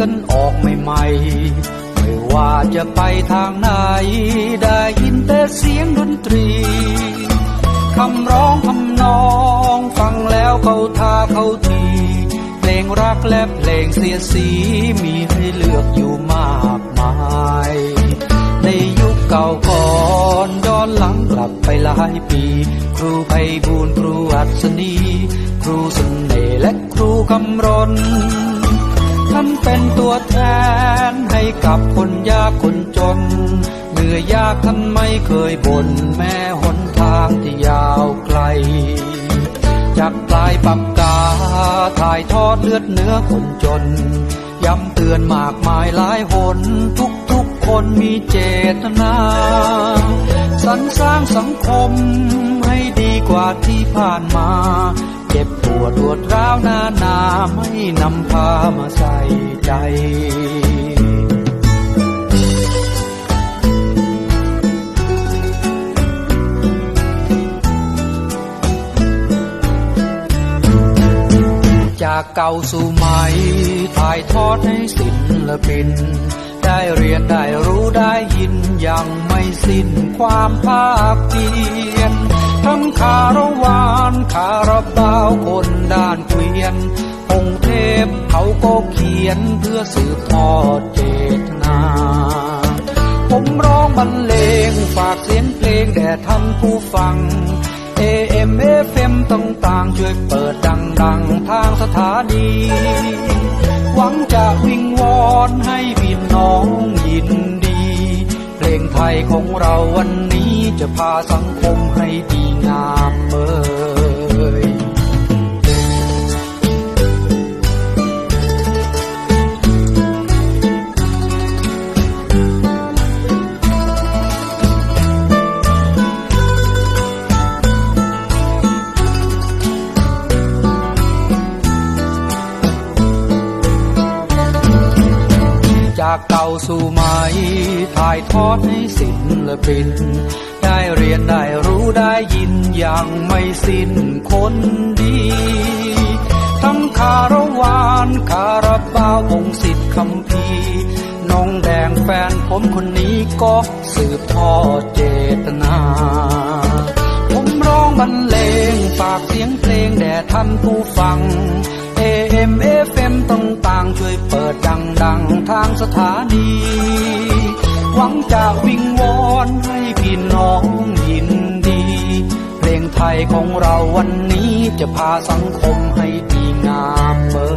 กันออกใหม่ๆไม่ว่าจะไปทางไหน ได้ยินแต่เสียงดนตรีคำร้องคำนอง ฟังแล้วเขาท่าเขาทีเพลงรักและเพลงเสียสีมีให้เลือกอยู่มากมาย ในยุคเก่าก่อนย้อนหลังกลับไปหลายปี ครูไพบูลครูอัศนี ครูเสน่ห์และครูคำรน ท่านเป็นตัวแทนให้กับคนยากคนจน เหนื่อยยากท่านไม่เคยบ่นแม้หนทางที่ยาวไกล จากปลายปากกาถ่ายทอดเลือดเนื้อคนจน ย้ำเตือนมากมายหลายหนทุกทุกคนมีเจตนาสรรสร้างสังคมให้ดีกว่าที่ผ่านมา เจ็บปวดรวดร้าวนานาไม่นำพามาใส่ใจจากเก่าสู่ใหม่ถ่ายทอดให้ศิลปิน ได้เรียนได้รู้ได้ยินยังไม่สิ้นความภาคเพียร ทั้งคารวานคาราบาวคนด้านเกวียนองเทพเขาก็เขียนเพื่อสืบทอดเจตนา ผมร้องบรรเลงฝากเสียงเพลงแด่ท่านผู้ฟัง AM FM ต่างๆช่วยเปิดดังๆทางสถานี หวังจะวิงวอนให้พี่น้องยิน งไทยของเราวันนี้จะพาสังคมให้ดีงามเอ่อ จากเก่าสู่ใหม่ถ่ายทอดให้ศิลปิน ได้เรียนได้รู้ได้ยินอย่างไม่สิ้นคนดี ทั้งคารวานคาราบาววงศิษย์คำพีน้องแดงแฟนผมคนนี้ก็สืบทอดเจตนา ผมร้องบรรเลงฝากเสียงเพลงแด่ท่านผู้ฟัง AM FM ต่างๆช่วยเปิดดังๆทางสถานี หวังจะวิงวอนให้พี่น้องยินดี เพลงไทยของเราวันนี้จะพาสังคมให้ดีงามเอ่